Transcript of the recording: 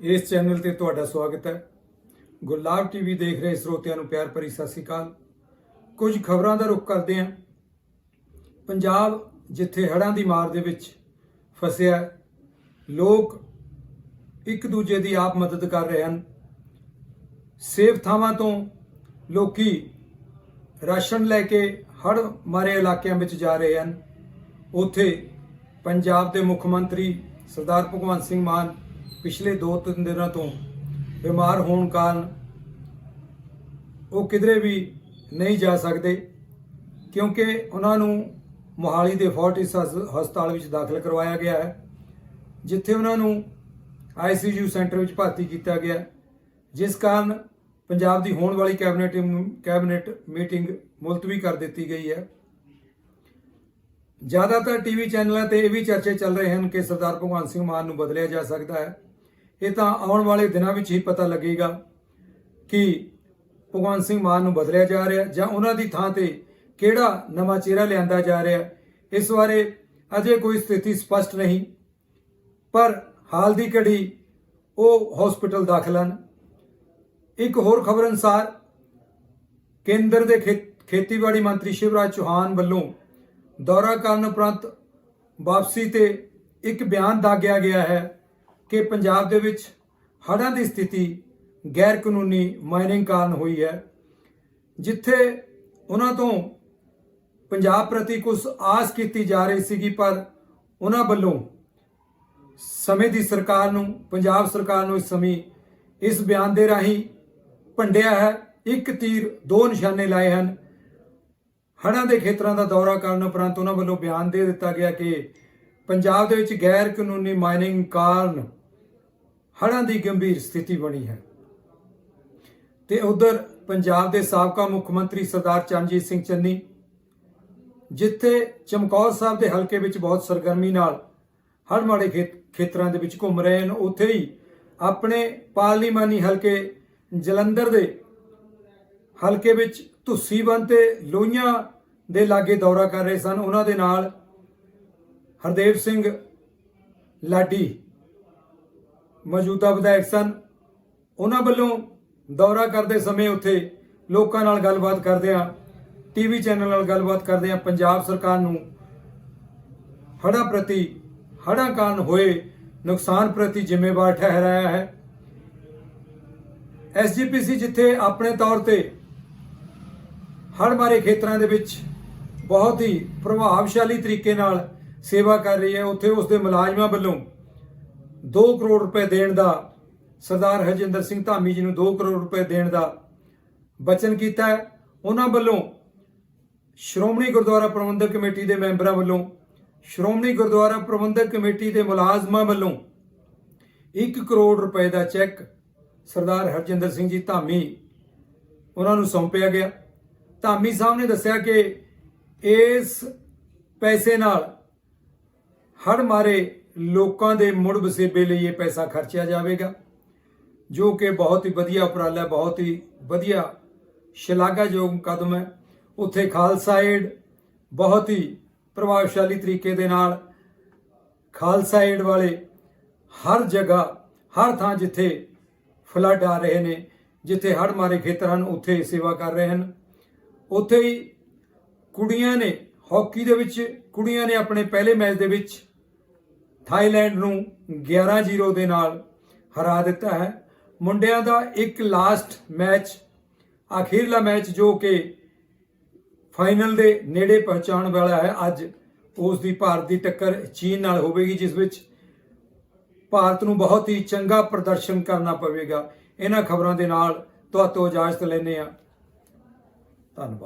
ਇਸ ਚੈਨਲ ਤੇ ਤੁਹਾਡਾ ਸਵਾਗਤ ਹੈ। ਗੁਲਾਬ ਟੀਵੀ ਦੇਖ ਰਹੇ ਸਰੋਤਿਆਂ ਨੂੰ ਪਿਆਰ ਭਰੀ ਸਤਿ ਸ੍ਰੀ ਅਕਾਲ। ਕੁਝ ਖਬਰਾਂ ਦਾ ਰੁਖ ਕਰਦੇ ਹਾਂ। ਪੰਜਾਬ ਜਿੱਥੇ ਹੜ੍ਹਾਂ ਦੀ ਮਾਰ ਦੇ ਵਿੱਚ ਫਸਿਆ ਲੋਕ ਇੱਕ ਦੂਜੇ ਦੀ ਆਪ ਮਦਦ ਕਰ ਰਹੇ ਹਨ। ਸੇਫ ਥਾਵਾਂ ਤੋਂ ਲੋਕੀ ਰਾਸ਼ਨ ਲੈ ਕੇ ਹੜ੍ਹ ਮਾਰੇ ਇਲਾਕਿਆਂ ਵਿੱਚ ਜਾ ਰਹੇ ਹਨ। ਉੱਥੇ ਪੰਜਾਬ ਦੇ ਮੁੱਖ ਮੰਤਰੀ ਸਰਦਾਰ ਭਗਵੰਤ ਸਿੰਘ ਮਾਨ ਪਿਛਲੇ 2-3 ਦਿਨਾਂ ਤੋਂ ਬਿਮਾਰ ਹੋਣ ਕਾਰਨ ਉਹ ਕਿਧਰੇ ਵੀ ਨਹੀਂ ਜਾ ਸਕਦੇ, ਕਿਉਂਕਿ ਉਹਨਾਂ ਨੂੰ ਮੋਹਾਲੀ ਦੇ ਫੋਰਟਿਸ ਹਸ- ਹਸਪਤਾਲ ਵਿੱਚ ਦਾਖਲ ਕਰਵਾਇਆ ਗਿਆ ਹੈ, ਜਿੱਥੇ ਉਹਨਾਂ ਨੂੰ ਆਈਸੀਯੂ ਸੈਂਟਰ ਵਿੱਚ ਭਰਤੀ ਕੀਤਾ ਗਿਆ ਜਿਸ ਕਾਰਨ ਪੰਜਾਬ ਦੀ ਹੋਣ ਵਾਲੀ ਕੈਬਨਿਟ ਕੈਬਨਿਟ ਮੀਟਿੰਗ ਮੁਲਤਵੀ ਕਰ ਦਿੱਤੀ ਗਈ ਹੈ। ਜ਼ਿਆਦਾਤਰ ਟੀਵੀ ਚੈਨਲਾਂ ਤੇ ਇਹ ਵੀ ਚਰਚੇ ਚੱਲ ਰਹੇ ਹਨ ਕਿ ਸਰਦਾਰ ਭਗਵੰਤ ਸਿੰਘ ਮਾਨ ਨੂੰ ਬਦਲਿਆ ਜਾ ਸਕਦਾ ਹੈ। ਇਹ ਤਾਂ ਆਉਣ ਵਾਲੇ ਦਿਨਾਂ ਵਿੱਚ ਹੀ ਪਤਾ ਲੱਗੇਗਾ ਕਿ ਭਗਵੰਤ ਸਿੰਘ ਮਾਨ ਨੂੰ ਬਦਲਿਆ ਜਾ ਰਿਹਾ ਜਾਂ ਉਹਨਾਂ ਦੀ ਥਾਂ ਤੇ ਕਿਹੜਾ ਨਵਾਂ ਚਿਹਰਾ ਲਿਆਂਦਾ ਜਾ ਰਿਹਾ ਇਸ ਬਾਰੇ ਅਜੇ ਕੋਈ ਸਥਿਤੀ ਸਪਸ਼ਟ ਨਹੀਂ, ਪਰ ਹਾਲ ਦੀ ਘੜੀ ਉਹ ਹਸਪੀਟਲ ਦਾਖਲ ਹਨ। ਇੱਕ ਹੋਰ ਖਬਰ ਅਨੁਸਾਰ ਕੇਂਦਰ ਦੇ ਖੇ- ਖੇਤੀਬਾੜੀ ਮੰਤਰੀ ਸ਼ਿਵਰਾਜ ਚੌਹਾਨ ਵੱਲੋਂ ਦੌਰਾ ਕਰਨ ਉਪਰੰਤ ਵਾਪਸੀ ਤੇ ਇੱਕ ਬਿਆਨ ਦਾਗਿਆ ਗਿਆ ਹੈ ਕਿ ਪੰਜਾਬ ਦੇ ਵਿੱਚ ਹੜ੍ਹਾਂ ਦੀ ਸਥਿਤੀ ਗੈਰ ਕਾਨੂੰਨੀ ਮਾਈਨਿੰਗ ਕਾਰਨ ਹੋਈ ਹੈ, ਜਿੱਥੇ ਉਹਨਾਂ ਤੋਂ ਪੰਜਾਬ ਪ੍ਰਤੀ ਕੁਝ ਆਸ ਕੀਤੀ ਜਾ ਰਹੀ ਸੀਗੀ, ਪਰ ਉਹਨਾਂ ਵੱਲੋਂ ਸਮੇਂ ਦੀ ਸਰਕਾਰ ਨੂੰ, ਪੰਜਾਬ ਸਰਕਾਰ ਨੂੰ ਇਸ ਸਮੇਂ ਇਸ ਬਿਆਨ ਦੇ ਰਾਹੀਂ ਭੰਡਿਆ ਹੈ। ਇੱਕ ਤੀਰ ਦੋ ਨਿਸ਼ਾਨੇ ਲਾਏ ਹਨ। ਹੜ੍ਹਾਂ ਦੇ ਖੇਤਰਾਂ ਦਾ ਦੌਰਾ ਕਰਨ ਉਪਰੰਤ ਉਹਨਾਂ ਵੱਲੋਂ ਬਿਆਨ ਦੇ ਦਿੱਤਾ ਗਿਆ ਕਿ ਪੰਜਾਬ ਦੇ ਵਿੱਚ ਗੈਰ ਕਾਨੂੰਨੀ ਮਾਈਨਿੰਗ ਕਾਰਨ ਹੜ੍ਹਾਂ ਦੀ ਗੰਭੀਰ ਸਥਿਤੀ ਬਣੀ ਹੈ। ਤੇ ਉਧਰ ਪੰਜਾਬ ਦੇ ਸਾਬਕਾ ਮੁੱਖ ਮੰਤਰੀ ਸਰਦਾਰ ਚਰਨਜੀਤ ਸਿੰਘ ਚੰਨੀ, ਜਿੱਥੇ ਚਮਕੌਰ ਸਾਹਿਬ ਦੇ ਹਲਕੇ ਵਿੱਚ ਬਹੁਤ ਸਰਗਰਮੀ ਨਾਲ ਹਰ ਮਾੜੇ ਖੇਤ- ਖੇਤਰਾਂ ਦੇ ਵਿੱਚ ਘੁੰਮ ਰਹੇ ਹਨ, ਉੱਥੇ ਹੀ ਆਪਣੇ ਪਾਰਲੀਮਾਨੀ ਹਲਕੇ ਜਲੰਧਰ ਦੇ ਹਲਕੇ ਵਿੱਚ ਧੁੱਸੀਬੰਦ ਤੇ ਲੋਹੀਆਂ ਦੇ ਲਾਗੇ ਦੌਰਾ ਕਰ ਰਹੇ ਸਨ। ਉਹਨਾਂ ਦੇ ਨਾਲ ਹਰਦੇਵ ਸਿੰਘ ਲਾਡੀ ਮੌਜੂਦਾ ਵਿਧਾਇਕ ਸਨ। ਉਹਨਾਂ ਵੱਲੋਂ ਦੌਰਾ ਕਰਦੇ ਸਮੇਂ ਉੱਥੇ ਲੋਕਾਂ ਨਾਲ ਗੱਲਬਾਤ ਕਰਦੇ ਆ ਟੀਵੀ ਚੈਨਲ ਨਾਲ ਗੱਲਬਾਤ ਕਰਦੇ ਆ ਪੰਜਾਬ ਸਰਕਾਰ ਨੂੰ ਹੜ੍ਹਾਂ ਪ੍ਰਤੀ, ਹੜ੍ਹਾਂ ਕਾਰਨ ਹੋਏ ਨੁਕਸਾਨ ਪ੍ਰਤੀ ਜ਼ਿੰਮੇਵਾਰ ਠਹਿਰਾਇਆ ਹੈ। ਐਸਜੀਪੀਸੀ ਜਿੱਥੇ ਆਪਣੇ ਤੌਰ ਤੇ ਹੜ੍ਹ ਮਾਰੇ ਖੇਤਰਾਂ ਦੇ ਵਿੱਚ ਬਹੁਤ ਹੀ ਪ੍ਰਭਾਵਸ਼ਾਲੀ ਤਰੀਕੇ ਨਾਲ ਸੇਵਾ ਕਰ ਰਹੀ ਹੈ। ਉੱਥੇ ਉਸ ਦੇ ਮੁਲਾਜ਼ਮਾਂ ਵੱਲੋਂ 2 ਕਰੋੜ ਰੁਪਏ ਦੇਣ ਦਾ ਸਰਦਾਰ ਹਰਜਿੰਦਰ ਸਿੰਘ ਧਾਮੀ ਜੀ ਨੂੰ 2 ਕਰੋੜ ਰੁਪਏ ਦੇਣ ਦਾ ਬਚਨ ਕੀਤਾ ਹੈ। ਉਹਨਾਂ ਵੱਲੋਂ ਸ਼੍ਰੋਮਣੀ ਗੁਰਦੁਆਰਾ ਪ੍ਰਬੰਧਕ ਕਮੇਟੀ ਦੇ ਮੈਂਬਰਾਂ ਵੱਲੋਂ, ਸ਼੍ਰੋਮਣੀ ਗੁਰਦੁਆਰਾ ਪ੍ਰਬੰਧਕ ਕਮੇਟੀ ਦੇ ਮੁਲਾਜ਼ਮਾਂ ਵੱਲੋਂ 1 ਕਰੋੜ ਰੁਪਏ ਦਾ ਚੈੱਕ ਸਰਦਾਰ ਹਰਜਿੰਦਰ ਸਿੰਘ ਜੀ ਧਾਮੀ ਉਹਨਾਂ ਨੂੰ ਸੌਂਪਿਆ ਗਿਆ। ਧਾਮੀ ਸਾਹਿਬ ਨੇ ਦੱਸਿਆ ਕਿ ਇਸ ਪੈਸੇ ਨਾਲ ਹੜ ਮਾਰੇ ਲੋਕਾਂ ਦੇ ਮੁੜ ਵਸੇਬੇ ਲਈ ਇਹ ਪੈਸਾ ਖਰਚਿਆ ਜਾਵੇਗਾ, ਜੋ ਕਿ ਬਹੁਤ ਹੀ ਵਧੀਆ ਉਪਰਾਲਾ ਹੈ ਬਹੁਤ ਹੀ ਵਧੀਆ ਸ਼ਲਾਘਾਯੋਗ ਕਦਮ ਹੈ। ਉੱਥੇ ਖਾਲਸਾ ਏਡ ਬਹੁਤ ਹੀ ਪ੍ਰਭਾਵਸ਼ਾਲੀ ਤਰੀਕੇ ਦੇ ਨਾਲ ਖਾਲਸਾ ਏਡ ਵਾਲੇ ਹਰ ਜਗ੍ਹਾ, ਹਰ ਥਾਂ ਜਿੱਥੇ ਫਲੱਡ ਆ ਰਹੇ ਨੇ, ਜਿੱਥੇ ਹੜ ਮਾਰੇ ਖੇਤਰ ਹਨ, ਉੱਥੇ ਸੇਵਾ ਕਰ ਰਹੇ ਹਨ। ਉੱਥੇ ਹੀ ਕੁੜੀਆਂ ਨੇ, ਹਾਕੀ ਦੇ ਵਿੱਚ ਕੁੜੀਆਂ ਨੇ ਆਪਣੇ ਪਹਿਲੇ ਮੈਚ ਦੇ ਵਿੱਚ ਥਾਈਲੈਂਡ ਨੂੰ 11-0 ਦੇ ਨਾਲ ਹਰਾ ਦਿੱਤਾ ਹੈ। ਮੁੰਡਿਆਂ ਦਾ ਇੱਕ ਲਾਸਟ ਮੈਚ ਅਖੀਰਲਾ ਮੈਚ ਜੋ ਕਿ ਫਾਈਨਲ ਦੇ ਨੇੜੇ ਪਹੁੰਚਾਉਣ ਵਾਲਾ ਹੈ, ਅੱਜ ਉਸ ਦੀ ਭਾਰਤ ਦੀ ਟੱਕਰ ਚੀਨ ਨਾਲ ਹੋਵੇਗੀ, ਜਿਸ ਵਿੱਚ ਭਾਰਤ ਨੂੰ ਬਹੁਤ ਹੀ ਚੰਗਾ ਪ੍ਰਦਰਸ਼ਨ ਕਰਨਾ ਪਵੇਗਾ। ਇਹਨਾਂ ਖਬਰਾਂ ਦੇ ਨਾਲ ਤੁਹਾਤੋਂ ਇਜਾਜ਼ਤ ਲੈਂਦੇ ਆ ਧੰਨਵਾਦ